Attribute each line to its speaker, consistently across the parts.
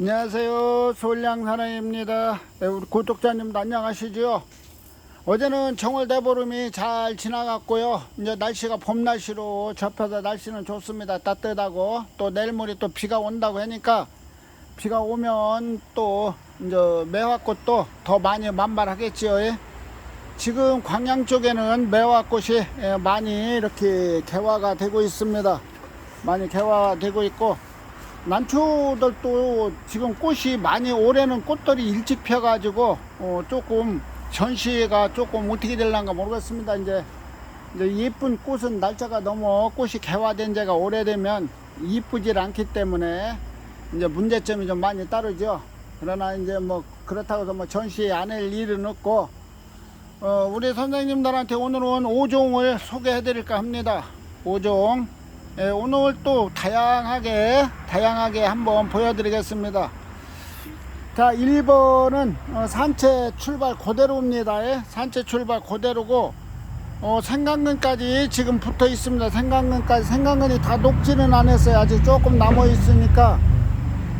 Speaker 1: 안녕하세요. 솔량 사나입니다. 네, 우리 구독자님도 안녕하시죠? 어제는 정월 대보름이 잘 지나갔고요. 이제 날씨가 봄 날씨로 접혀서 날씨는 좋습니다. 따뜻하고 또 내일 모레 또 비가 온다고 하니까 비가 오면 또 이제 매화꽃도 더 많이 만발하겠지요. 예? 지금 광양 쪽에는 매화꽃이 예, 많이 이렇게 개화가 되고 있습니다. 많이 개화되고 있고 난초들도 지금 꽃이 많이 올해는 꽃들이 일찍 펴가지고 어, 조금 전시가 조금 어떻게 될란가 모르겠습니다. 이제, 이제 예쁜 꽃은 날짜가 너무 꽃이 개화된 지가 오래되면 이쁘질 않기 때문에 이제 문제점이 좀 많이 따르죠. 그러나 이제 뭐 그렇다고 해서 뭐 전시 안할 일은 없고 어, 우리 선생님들한테 오늘은 5종을 소개해 드릴까 합니다. 5종. 예, 오늘 또 다양하게, 다양하게 한번 보여드리겠습니다. 자, 1번은 어, 산채 출발 그대로입니다. 예, 산채 출발 그대로고, 어, 생강근까지 지금 붙어 있습니다. 생강근까지, 생강근이 다 녹지는 않았어요. 아직 조금 남아 있으니까,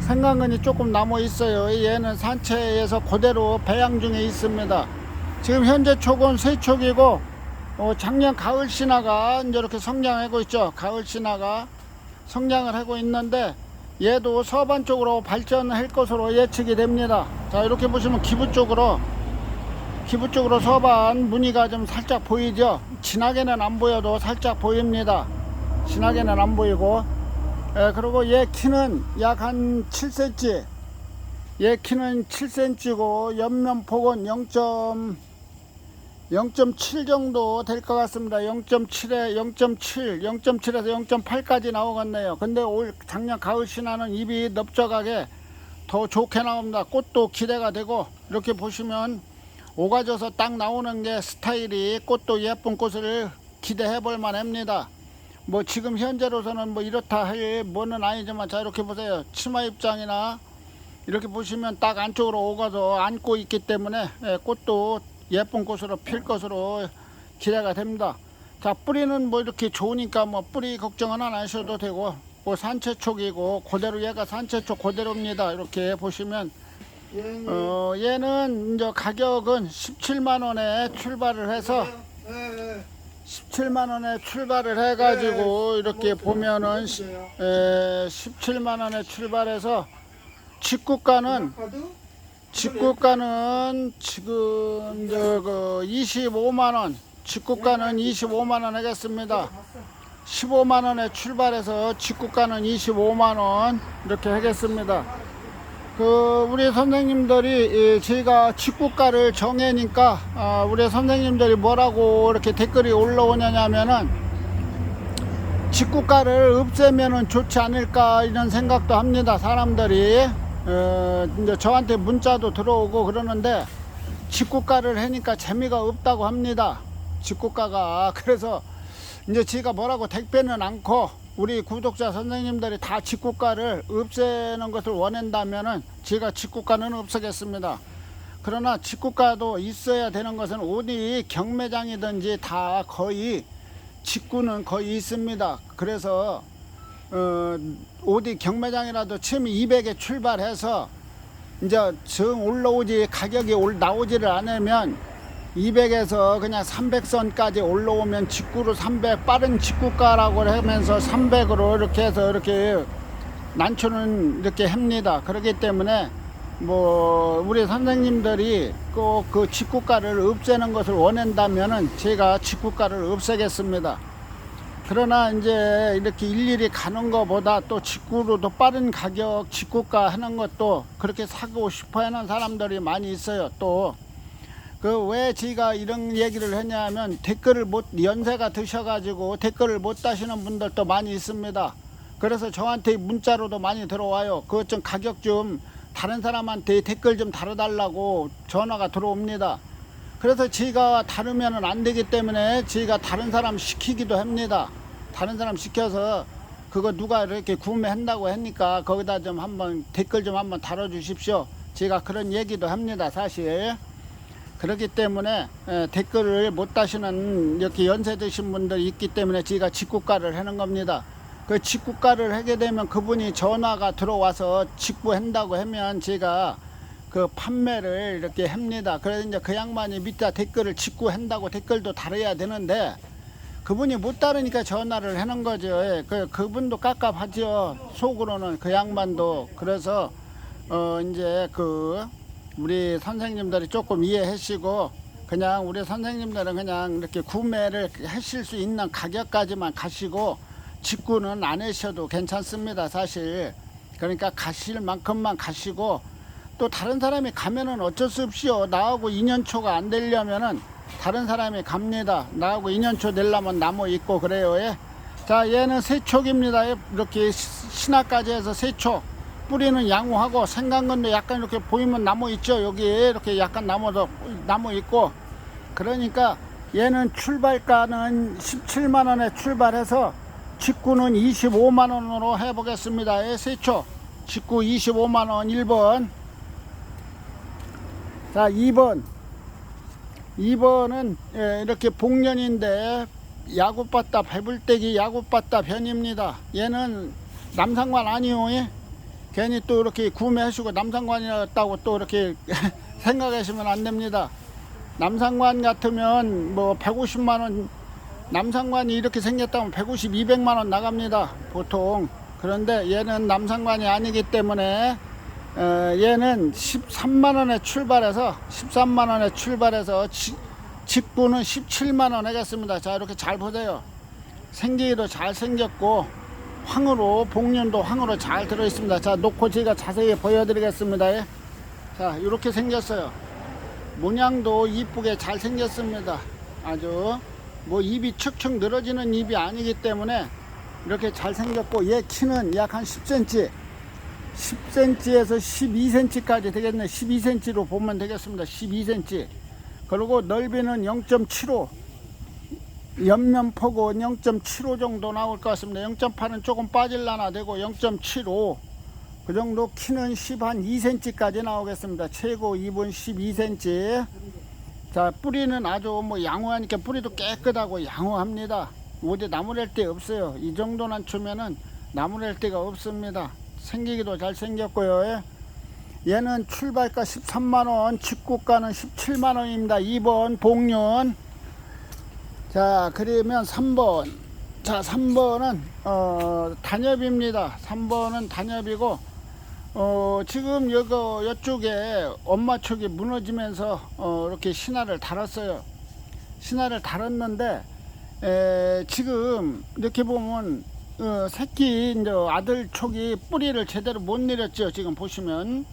Speaker 1: 생강근이 조금 남아 있어요. 얘는 산채에서 그대로 배양 중에 있습니다. 지금 현재 촉은 세촉이고 어, 작년 가을 신화가 이렇게 성장하고 있죠. 가을 신화가 성장을 하고 있는데 얘도 서반 쪽으로 발전할 것으로 예측이 됩니다. 자 이렇게 보시면 기부 쪽으로 기부 쪽으로 서반 무늬가 좀 살짝 보이죠. 진하게는 안 보여도 살짝 보입니다. 진하게는 안 보이고 예, 그리고 얘 키는 약 한 7cm 얘 키는 7cm고 옆면 폭은 0. 0.7 정도 될 것 같습니다. 0.7에 0.7, 0.7에서 0.8까지 나오겠네요. 근데 올 작년 가을 신화는 입이 넓적하게 더 좋게 나옵니다. 꽃도 기대가 되고 이렇게 보시면 오가져서 딱 나오는 게 스타일이 꽃도 예쁜 꽃을 기대해 볼 만합니다. 뭐 지금 현재로서는 뭐 이렇다 할 뭐는 아니지만 자 이렇게 보세요. 치마 입장이나 이렇게 보시면 딱 안쪽으로 오가서 안고 있기 때문에 예, 꽃도 예쁜 꽃으로 필 것으로 기대가 됩니다. 자 뿌리는 뭐 이렇게 좋으니까 뭐 뿌리 걱정은 안 하셔도 되고 뭐 산채촉이고 그대로 얘가 산채촉 그대로입니다. 이렇게 보시면 어 얘는 이제 가격은 17만 원에 출발을 해서 17만 원에 출발을 해가지고 이렇게 보면은 시- 에, 17만 원에 출발해서 직구가는 직구가는 지금 저그 25만 원, 직구가는 25만 원 하겠습니다. 15만 원에 출발해서 직구가는 25만 원 이렇게 하겠습니다. 그 우리 선생님들이 이 저희가 직구가를 정해니까 아, 우리 선생님들이 뭐라고 이렇게 댓글이 올라오냐면은 직구가를 없애면은 좋지 않을까 이런 생각도 합니다. 사람들이 어, 이제 저한테 문자도 들어오고 그러는데 직구가를 하니까 재미가 없다고 합니다. 직구가가 그래서 이제 제가 뭐라고 택배는 않고 우리 구독자 선생님들이 다 직구가를 없애는 것을 원한다면은 제가 직구가는 없애겠습니다. 그러나 직구가도 있어야 되는 것은 어디 경매장이든지 다 거의 직구는 거의 있습니다. 그래서 어, 어디 경매장이라도 처음 200에 출발해서 이제 정 올라오지 가격이 올 나오지를 않으면 200에서 그냥 300선까지 올라오면 직구로 300 빠른 직구가라고 하면서 300으로 이렇게 해서 이렇게 난초는 이렇게 합니다. 그렇기 때문에 뭐 우리 선생님들이 꼭 그 직구가를 없애는 것을 원한다면은 제가 직구가를 없애겠습니다. 그러나 이제 이렇게 일일이 가는 것보다 또 직구로도 빠른 가격 직구가 하는 것도 그렇게 사고 싶어 하는 사람들이 많이 있어요. 또 그왜 제가 이런 얘기를 했냐면 댓글을 못 연세가 드셔가지고 댓글을 못 다시는 분들도 많이 있습니다. 그래서 저한테 문자로도 많이 들어와요. 그것 좀 가격 좀 다른 사람한테 댓글 좀 달아달라고 전화가 들어옵니다. 그래서 제가 다르면은 안 되기 때문에 제가 다른 사람 시키기도 합니다. 다른 사람 시켜서 그거 누가 이렇게 구매한다고 하니까 거기다 좀 한번 댓글 좀 한번 달아주십시오. 제가 그런 얘기도 합니다. 사실. 그렇기 때문에 에, 댓글을 못 다시는 이렇게 연세 드신 분들이 있기 때문에 제가 직구가를 하는 겁니다. 그 직구가를 하게 되면 그분이 전화가 들어와서 직구한다고 하면 제가 그 판매를 이렇게 합니다. 그래서 이제 그 양반이 밑에 댓글을 직구한다고 댓글도 달아야 되는데 그분이 못 따르니까 전화를 하는 거죠. 예, 그 그분도 깝깝하죠. 속으로는 그 양반도 그래서 어 이제 그 우리 선생님들이 조금 이해하시고 그냥 우리 선생님들은 그냥 이렇게 구매를 하실 수 있는 가격까지만 가시고 직구는 안 하셔도 괜찮습니다. 사실 그러니까 가실 만큼만 가시고 또 다른 사람이 가면은 어쩔 수 없이요. 나하고 2년 초가 안 되려면은 다른 사람이 갑니다. 나하고 2년 초 되려면 나무 있고 그래요. 예. 자, 얘는 세촉입니다. 예. 이렇게 시- 신화까지 해서 세촉. 뿌리는 양호하고 생강건도 약간 이렇게 보이면 나무 있죠. 여기 이렇게 약간 나무도 나무 있고. 그러니까 얘는 출발가는 17만 원에 출발해서 직구는 25만 원으로 해보겠습니다. 예, 세촉. 직구 25만 원 1번. 자, 2번. 2번은 예, 이렇게 복년인데 야구바다 배불떼기 야구바다 변입니다. 얘는 남상관 아니요. 예? 괜히 또 이렇게 구매하시고 남상관이었다고 또 이렇게 생각하시면 안 됩니다. 남상관 같으면 뭐 150만 원 남상관이 이렇게 생겼다면 150, 200만 원 나갑니다. 보통. 그런데 얘는 남상관이 아니기 때문에 어, 얘는 13만 원에 출발해서 13만 원에 출발해서 지- 직구는 17만 원 하겠습니다. 자 이렇게 잘 보세요. 생기기도 잘 생겼고 황으로 복륜도 황으로 잘 들어 있습니다. 자 놓고 제가 자세히 보여드리겠습니다. 예. 자 이렇게 생겼어요. 모양도 이쁘게 잘 생겼습니다. 아주 뭐 입이 척척 늘어지는 입이 아니기 때문에 이렇게 잘 생겼고 얘 키는 약 한 10cm 10cm에서 12cm까지 되겠네. 12cm로 보면 되겠습니다. 12cm 그리고 넓이는 0.75 옆면폭은 0.75 정도 나올 것 같습니다. 0.8은 조금 빠질라나 되고 0.75 그 정도 키는 10 한 2cm까지 나오겠습니다. 최고 2분 12cm 자 뿌리는 아주 뭐 양호하니까 뿌리도 깨끗하고 양호합니다. 어디 나무랄 데 없어요. 이 정도만 주면은 나무랄 데가 없습니다 생기기도 잘 생겼고요. 예. 얘는 출발가 13만원 직구가는 17만원입니다. 2번 복륜. 자 그러면 3번. 자 3번은 어, 단엽입니다. 3번은 단엽이고 어, 지금 여기 이쪽에 엄마 쪽이 무너지면서 어, 이렇게 신화를 달았어요. 신화를 달았는데 에, 지금 이렇게 보면 어, 새끼 이제 아들 촉이 뿌리를 제대로 못 내렸죠. 지금 보시면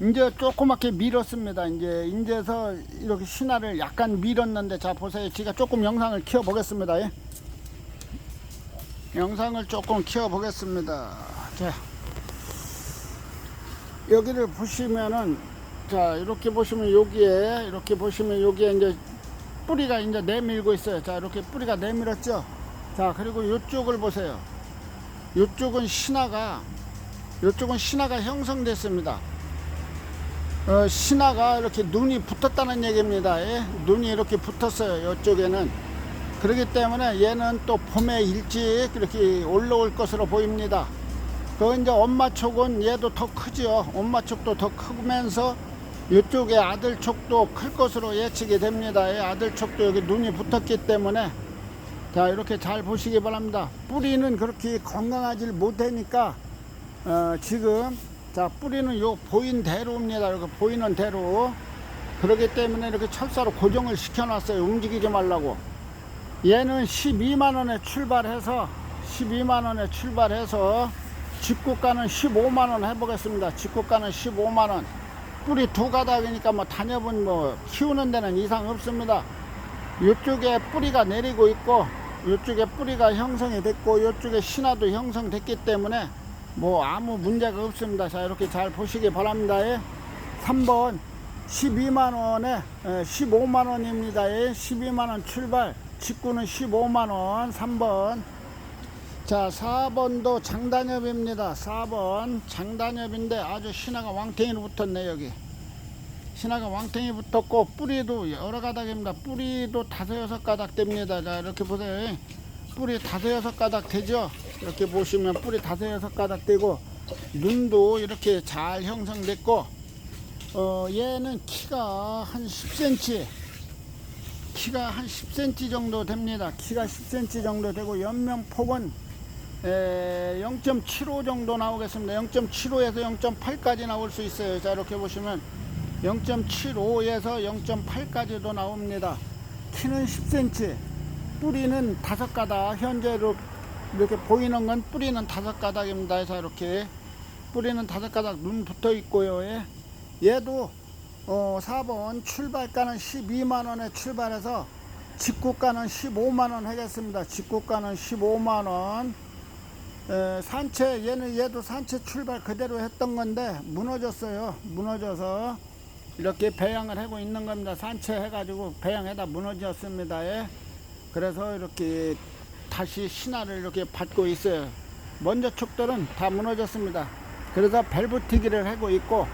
Speaker 1: 이제 조그맣게 밀었습니다. 이제 이제서 이렇게 신화를 약간 밀었는데 자 보세요. 제가 조금 영상을 키워 보겠습니다. 예. 영상을 조금 키워 보겠습니다. 자. 여기를 보시면은 자 이렇게 보시면 여기에 이렇게 보시면 여기에 이제 뿌리가 이제 내밀고 있어요 자 이렇게 뿌리가 내밀었죠 자 그리고 이쪽을 보세요 이쪽은 신화가 이쪽은 신화가 형성됐습니다 어, 신화가 이렇게 눈이 붙었다는 얘기입니다 예? 눈이 이렇게 붙었어요 이쪽에는 그렇기 때문에 얘는 또 봄에 일찍 이렇게 올라올 것으로 보입니다 그 이제 엄마 촉은 얘도 더 크죠. 엄마 촉도 더 크면서 이쪽에 아들 촉도 클 것으로 예측이 됩니다. 예, 아들 촉도 여기 눈이 붙었기 때문에 자 이렇게 잘 보시기 바랍니다. 뿌리는 그렇게 건강하지 못하니까 어, 지금 자 뿌리는 요 보인 대로입니다. 이렇게 보이는 대로 그렇기 때문에 이렇게 철사로 고정을 시켜 놨어요. 움직이지 말라고. 얘는 12만 원에 출발해서 12만 원에 출발해서 직구가는 15만 원 해보겠습니다. 직구가는 15만 원. 뿌리 두 가닥이니까 뭐 단엽은 뭐 키우는 데는 이상 없습니다. 이쪽에 뿌리가 내리고 있고 이쪽에 뿌리가 형성이 됐고 이쪽에 신화도 형성됐기 때문에 뭐 아무 문제가 없습니다. 자 이렇게 잘 보시기 바랍니다. 예. 3번 12만 원에 15만 원입니다. 예. 12만 원 출발. 직구는 15만 원. 3번 자, 4번도 장단엽입니다. 4번 장단엽인데 아주 신화가 왕탱이로 붙었네 여기. 신화가 왕탱이 붙었고 뿌리도 여러 가닥입니다. 뿌리도 다섯 여섯 가닥 됩니다. 자, 이렇게 보세요. 뿌리 다섯 여섯 가닥 되죠. 이렇게 보시면 뿌리 다섯 여섯 가닥 되고 눈도 이렇게 잘 형성됐고 어, 얘는 키가 한 10cm 키가 한 10cm 정도 됩니다. 키가 10cm 정도 되고 연면 폭은 0.75 정도 나오겠습니다. 0.75에서 0.8까지 나올 수 있어요. 자 이렇게 보시면 0.75에서 0.8까지도 나옵니다. 키는 10cm, 뿌리는 다섯 가닥. 현재로 이렇게 보이는 건 뿌리는 다섯 가닥입니다. 자 이렇게 뿌리는 다섯 가닥 눈 붙어 있고요. 예. 얘도 어, 4번 출발가는 12만 원에 출발해서 직구가는 15만 원 하겠습니다. 직구가는 15만 원. 에, 산채 얘는 얘도 산채 출발 그대로 했던 건데 무너졌어요. 무너져서 이렇게 배양을 하고 있는 겁니다. 산채 해가지고 배양해다 무너졌습니다. 예. 그래서 이렇게 다시 신화를 이렇게 받고 있어요. 먼저 축들은 다 무너졌습니다. 그래서 밸브티기를 하고 있고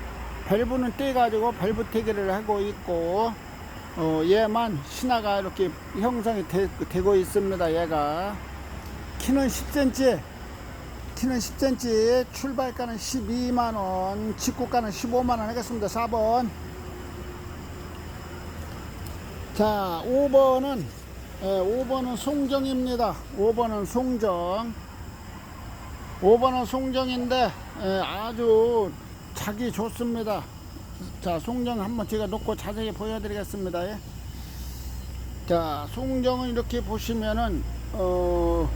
Speaker 1: 밸브는 떼가지고 밸브티기를 하고 있고 어, 얘만 신화가 이렇게 형성이 되, 되고 있습니다. 얘가 키는 10cm 키는 10cm 출발가는 12만원 직구가는 15만원 하겠습니다 4번 자 5번은 예, 5번은 송정입니다 5번은 송정 5번은 송정인데 예, 아주 자기 좋습니다 자 송정 한번 제가 놓고 자세히 보여드리겠습니다 예. 자 송정은 이렇게 보시면은 어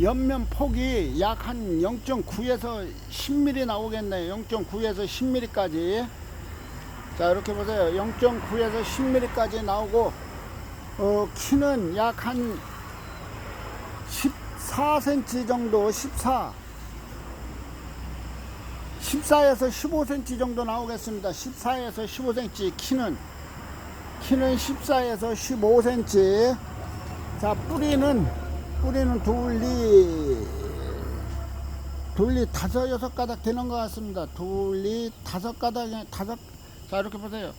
Speaker 1: 옆면 폭이 약 한 0.9에서 10mm 나오겠네요. 0.9에서 10mm까지. 자, 이렇게 보세요. 0.9에서 10mm까지 나오고, 어, 키는 약 한 14cm 정도, 14. 14에서 15cm 정도 나오겠습니다. 14에서 15cm 키는. 키는 14에서 15cm. 자, 뿌리는 뿌리는 둘리 둘리 다섯 여섯 가닥 되는 것 같습니다. 둘리 다섯 가닥 다섯 자 이렇게 보세요.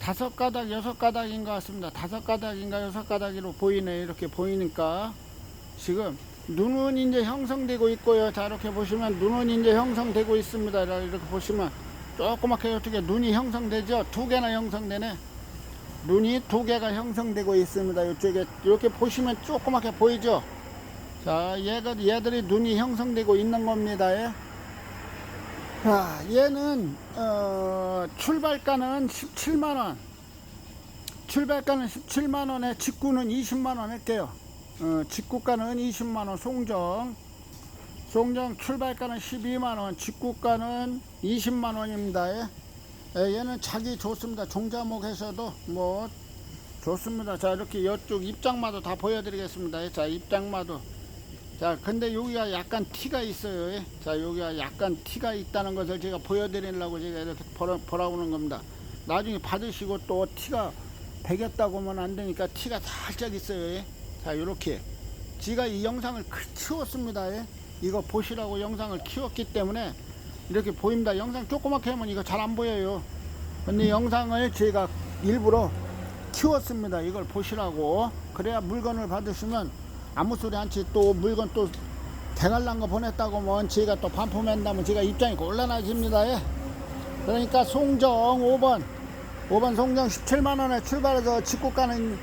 Speaker 1: 다섯 가닥 여섯 가닥인 것 같습니다. 다섯 가닥인가 여섯 가닥으로 보이네 이렇게 보이니까 지금 눈은 이제 형성되고 있고요. 자 이렇게 보시면 눈은 이제 형성되고 있습니다. 이렇게 보시면 조그맣게 어떻게 눈이 형성되죠? 두 개나 형성되네. 눈이 두 개가 형성되고 있습니다. 이쪽에 이렇게 보시면 조그맣게 보이죠? 자, 얘가, 얘들이 눈이 형성되고 있는 겁니다. 예. 자, 얘는, 어, 출발가는 17만원. 출발가는 17만원에 직구는 20만원 할게요. 어, 직구가는 20만원, 송정. 송정 출발가는 12만원, 직구가는 20만원입니다. 예. 예, 얘는 자기 좋습니다. 종자목에서도 뭐, 좋습니다. 자, 이렇게 이쪽 입장마도 다 보여드리겠습니다. 예. 자, 입장마도. 자, 근데 여기가 약간 티가 있어요. 예. 자, 여기가 약간 티가 있다는 것을 제가 보여드리려고 제가 이렇게 보라, 보라 오는 겁니다. 나중에 받으시고 또 티가 배겼다고 하면 안 되니까 티가 살짝 있어요. 예. 자, 요렇게. 제가 이 영상을 크- 키웠습니다. 예. 이거 보시라고 영상을 키웠기 때문에 이렇게 보입니다. 영상 조그맣게 하면 이거 잘 안 보여요. 근데 영상을 제가 일부러 키웠습니다. 이걸 보시라고. 그래야 물건을 받으시면 아무 소리 안치 또 물건 또 대갈난 거 보냈다고 하면 제가 또 반품한다면 제가 입장이 곤란해집니다. 예. 그러니까 송정 5번 5번 송정 17만원에 출발해서 직구 가는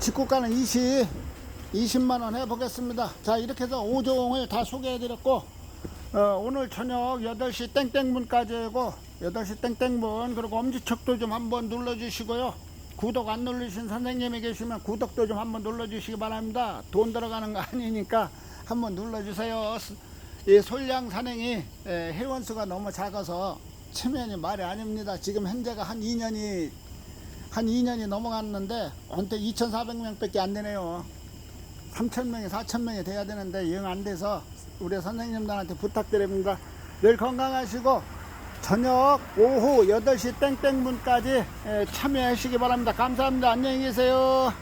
Speaker 1: 직구 가는 20 20만원 해보겠습니다. 자 이렇게 해서 5종을 다 소개해드렸고 어, 오늘 저녁 8시 땡땡분까지 하고 8시 땡땡분 그리고 엄지척도 좀 한번 눌러주시고요. 구독 안 누르신 선생님이 계시면 구독도 좀 한번 눌러주시기 바랍니다. 돈 들어가는 거 아니니까 한번 눌러주세요. 이 솔량 산행이 에, 회원수가 너무 작아서 체면이 말이 아닙니다. 지금 현재가 한 2년이 한 2년이 넘어갔는데 언제 2,400명밖에 안 되네요. 3,000명이 4,000명이 돼야 되는데 영 안 돼서 우리 선생님들한테 부탁드립니다. 늘 건강하시고 저녁 오후 8시 땡땡분까지 참여하시기 바랍니다. 감사합니다. 안녕히 계세요.